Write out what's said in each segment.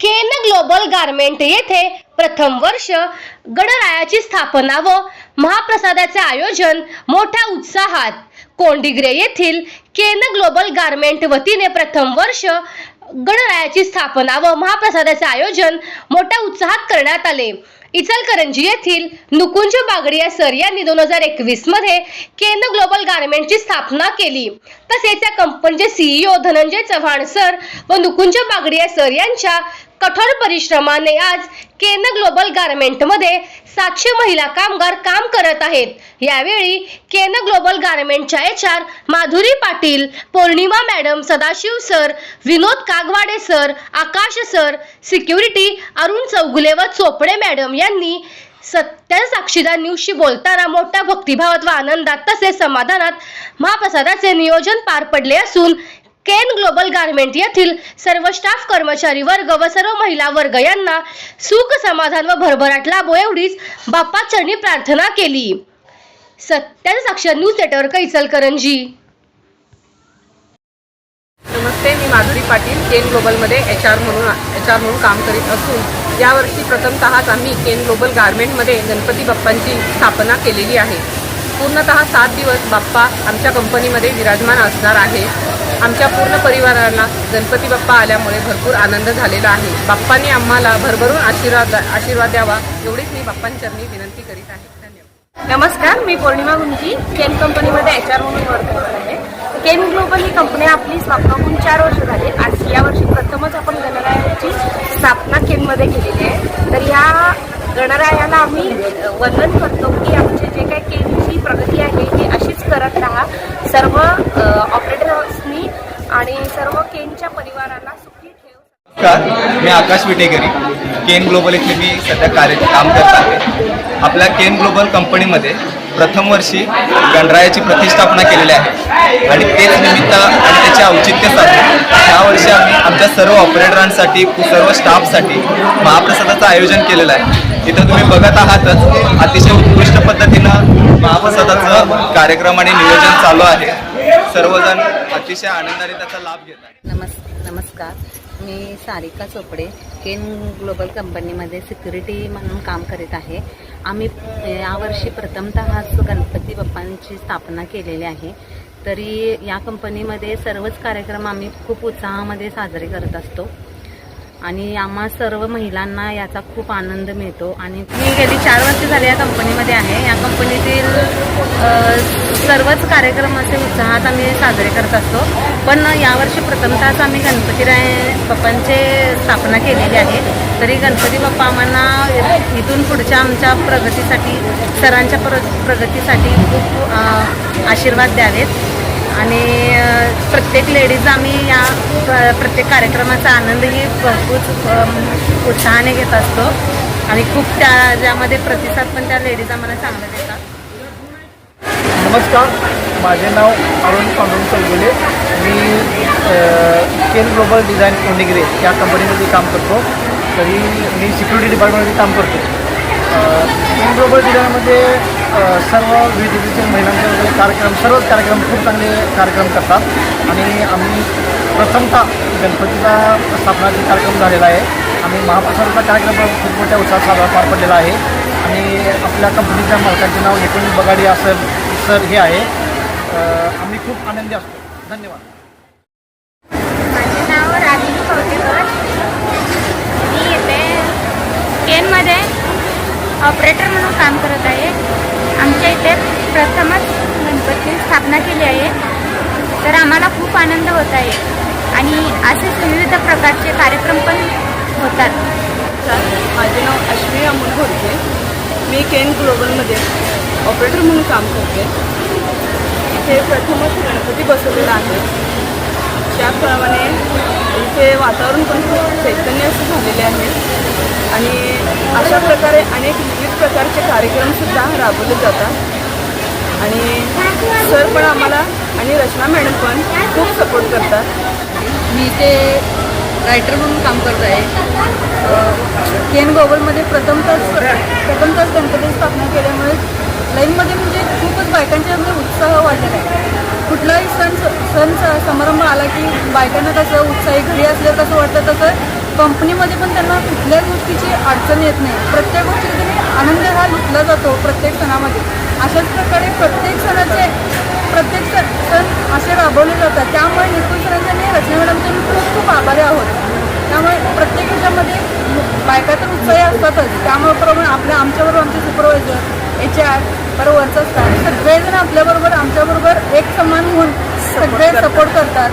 केन global garment येथे प्रथम वर्ष गणरायाची स्थापना व महाप्रसादाचे आयोजन मोठ्या उत्साहात. कोंडिग्रे येथील केन ग्लोबल गारमेंट वतीने प्रथम वर्ष गणरायाची स्थापना व महाप्रसादाचे आयोजन मोठ्या उत्साहात करण्यात आले. इचलकरंजी येथील नुकुंज बागडिया सर यांनी दोन हजार एकवीसमध्ये केन ग्लोबल गार्मेंटची स्थापना केली. तसेच या कंपनीचे सीईओ धनंजय चव्हाण सर व नुकुंज बागडिया सर यांच्या कठोर परिश्रमाने आज केन ग्लोबल गारमेंटमध्ये सातशे महिला कामगार काम करत आहेत. यावेळी Ken Global गारमेंटच्या H R Madhuri Patil Pournima madam Sadashiv sir Vinod Kagwade sir Akash sir security Arun Chougule व चोपडे मॅडम यांनी सत्य साक्षीदार न्यूजशी बोलताना मोठ्या भक्तिभावात व आनंदात तसेच समाधानात महाप्रसादाचे नियोजन पार पडले असून केन ग्लोबल गारमेंट येथील सर्व स्टाफ कर्मचारी वर्ग व सर्व महिला वर्ग यांना सुख समाधान व भरभराट लाभो एवढीच बाप्पा चरणी प्रार्थना केली. सत्य साक्ष न्यूज नेटवर्क इचलकरंजी नमस्ते मी माधुरी पाटील केन ग्लोबलमध्ये एच आर म्हणून एच आर म्हणून काम करीत असून यावर्षी प्रथमतःच आम्ही केन ग्लोबल गारमेंटमध्ये गणपती बाप्पांची स्थापना केलेली आहे. पूर्णतः सात दिवस बाप्पा आमच्या कंपनीमध्ये विराजमान असणार आहे आमच्या पूर्ण परिवाराला गणपती बाप्पा आल्यामुळे भरपूर आनंद झालेला आहे. बाप्पाने आम्हाला भरभरून आशीर्वाद आशीर्वाद द्यावा एवढीच मी बाप्पांचरणी विनंती करीत आहे. धन्यवाद. नमस्कार मी पौर्णिमा गुंजी केन कंपनीमध्ये एच आर म्हणून वर्क करत आहे. केन ग्लोबल ही कंपनी आपली स्थापना होऊन चार वर्ष झाली. आज यावर्षी प्रथमच आपण गणरायाची स्थापना केनमध्ये केलेली आहे. तर या गणरायाला आम्ही वंदन करतो की आमचे जे काही केनची प्रगती आहे ती अशीच करत राहा. सर्व ऑपरेटर आणि सर्व केनच्या परिवाराला सुखी ठेव नमस्कार मी आकाश विटेकरी. केन ग्लोबल इथे मी सध्या कार्य काम करत आहे. आपल्या केन ग्लोबल कंपनीमध्ये प्रथम वर्षी गणरायाची प्रतिष्ठापना केलेली आहे. आणि तेच निमित्त आणि त्याचे औचित्य साधून यावर्षी आम्ही आमच्या सर्व ऑपरेटरांसाठी सर्व स्टाफसाठी महाप्रसादाचं आयोजन केलेलं आहे. इथं तुम्ही बघत आहातच अतिशय उत्कृष्ट पद्धतीनं महाप्रसादाचं कार्यक्रम आणि नियोजन चालू आहे. सर्वजण अतिशय आनंदाने त्याचा लाभ घेत नमस् नमस्कार. मी सारिका चोपडे केन ग्लोबल कंपनीमध्ये सिक्युरिटी म्हणून काम करीत आहे. आम्ही यावर्षी प्रथमतःच गणपती बाप्पांची स्थापना केलेली आहे. तरी या कंपनीमध्ये सर्वच कार्यक्रम आम्ही खूप उत्साहामध्ये साजरे करत असतो. आणि आम्हा सर्व महिलांना याचा खूप आनंद मिळतो. आणि मी गेली चार वर्ष झाले या कंपनीमध्ये आहे. या कंपनीतील सर्वच कार्यक्रम असे उत्साहात आम्ही साजरे करत असतो. पण यावर्षी प्रथमतःच आम्ही गणपतीराय बाप्पांचे स्थापना केलेली आहे. तरी गणपती बाप्पा आम्हाला इथून पुढच्या आमच्या प्रगतीसाठी सरांच्या प्र प्रगतीसाठी खूप आशीर्वाद द्यावेत. आणि प्रत्येक लेडीज आम्ही या प्रत्येक कार्यक्रमाचा आनंदही भरपूर उत्साहाने घेत असतो. आणि खूप त्या ज्यामध्ये प्रतिसाद पण त्या लेडीज आम्हाला चांगला देतात. नमस्कार माझे नाव अरुण पांडुरंग चौगुले मी केन ग्लोबल डिझाईन कोंडिग्रे या कंपनीमध्ये काम करतो. तरी मी सिक्युरिटी डिपार्टमेंटमध्ये काम करतो. केन ग्लोबल डिझाईनमध्ये सर्व विविध महिलांचे वगैरे कार्यक्रम सर्वच कार्यक्रम खूप चांगले कार्यक्रम करतात. आणि आम्ही प्रथमतः गणपतीचा स्थापनाचा कार्यक्रम झालेला आहे आम्ही महाप्रसादाचा कार्यक्रम खूप मोठ्या उत्साहात साजरा पार पडलेला आहे. आणि आपल्या कंपनीच्या मालकांचे नाव निकुंज बगाडी असं सर हे आहे. आम्ही खूप आनंदी असतो. धन्यवाद. मी ऑपरेटर म्हणून काम करत आहे. आमच्या इथे प्रथमच गणपतीची स्थापना केली आहे. तर आम्हाला खूप आनंद होत आहे. आणि असेच विविध प्रकारचे कार्यक्रम पण होतात. माझे नाव अश्विनी अमोल घोडके. मी केन ग्लोबलमध्ये ऑपरेटर म्हणून काम करते. इथे प्रथमच गणपती बसवलेला आहे. त्याप्रमाणे इथे वातावरण पण खूप चैतन्य असं झालेले आहे. आणि अशा प्रकारे अनेक विविध प्रकारचे कार्यक्रमसुद्धा राबवले जातात. आणि सर पण आम्हाला आणि रचना मॅडम पण खूप सपोर्ट करतात. मी ते रायटर म्हणून काम करत आहे. केन गोवलमध्ये प्रथमतच प्रथमतच गणपती स्थापना केल्यामुळे लाईनमध्ये म्हणजे खूपच बायकांच्या उत्साह वाढलेला आहे. सण सण समारंभ आला की बायकांना कसं उत्साही घरी असल्यावर कसं वाटतं तसं कंपनीमध्ये पण त्यांना कुठल्याच गोष्टीची अडचण येत नाही. प्रत्येक गोष्टीचा त्यांनी आनंद हा लुटला जातो प्रत्येक सणामध्ये. अशाच प्रकारे प्रत्येक सणाचे प्रत्येक सण सण असे राबवले जातात. त्यामुळे निकुल सरांचे आणि रचना मॅडमचे मी खूप खूप आभारी आहोत. त्यामुळे प्रत्येक ह्याच्यामध्ये बायका तर उत्साही असतातच. त्यामुळे आपल्या आमच्याबरोबर आमचे सुपरवायझर एच आर बरोबरचा वरचा स्टाफ सगळेजण आपल्याबरोबर आमच्याबरोबर एक समान होऊन सगळे सपोर्ट करतात.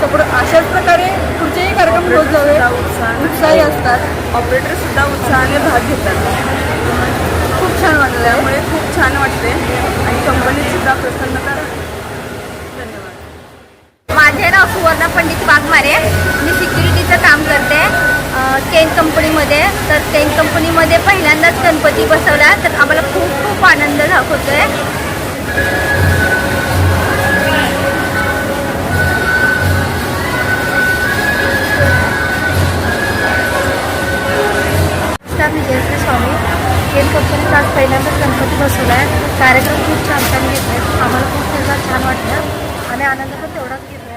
सपोर्ट अशाच प्रकारे पुढचेही कार्यक्रम होत जावे उत्साही असतात. ऑपरेटर सुद्धा उत्साहाने भाग घेतात. खूप छान वाटलं. त्यामुळे खूप छान वाटते आणि कंपनीत सुद्धा प्रसन्नता माझे नाव सुवर्णा पंडित वाघमारे. मी सिक्युरिटीचं काम करते केन कंपनीमध्ये. तर केन कंपनीमध्ये पहिल्यांदाच गणपती बसवला. तर आम्हाला खूप खूप आनंद झा- होतोय. कार्यक्रम खूप छान छान घेतले आम्हाला खूप त्याचा छान वाटलं. आणि आनंद पण तेवढाच घेतला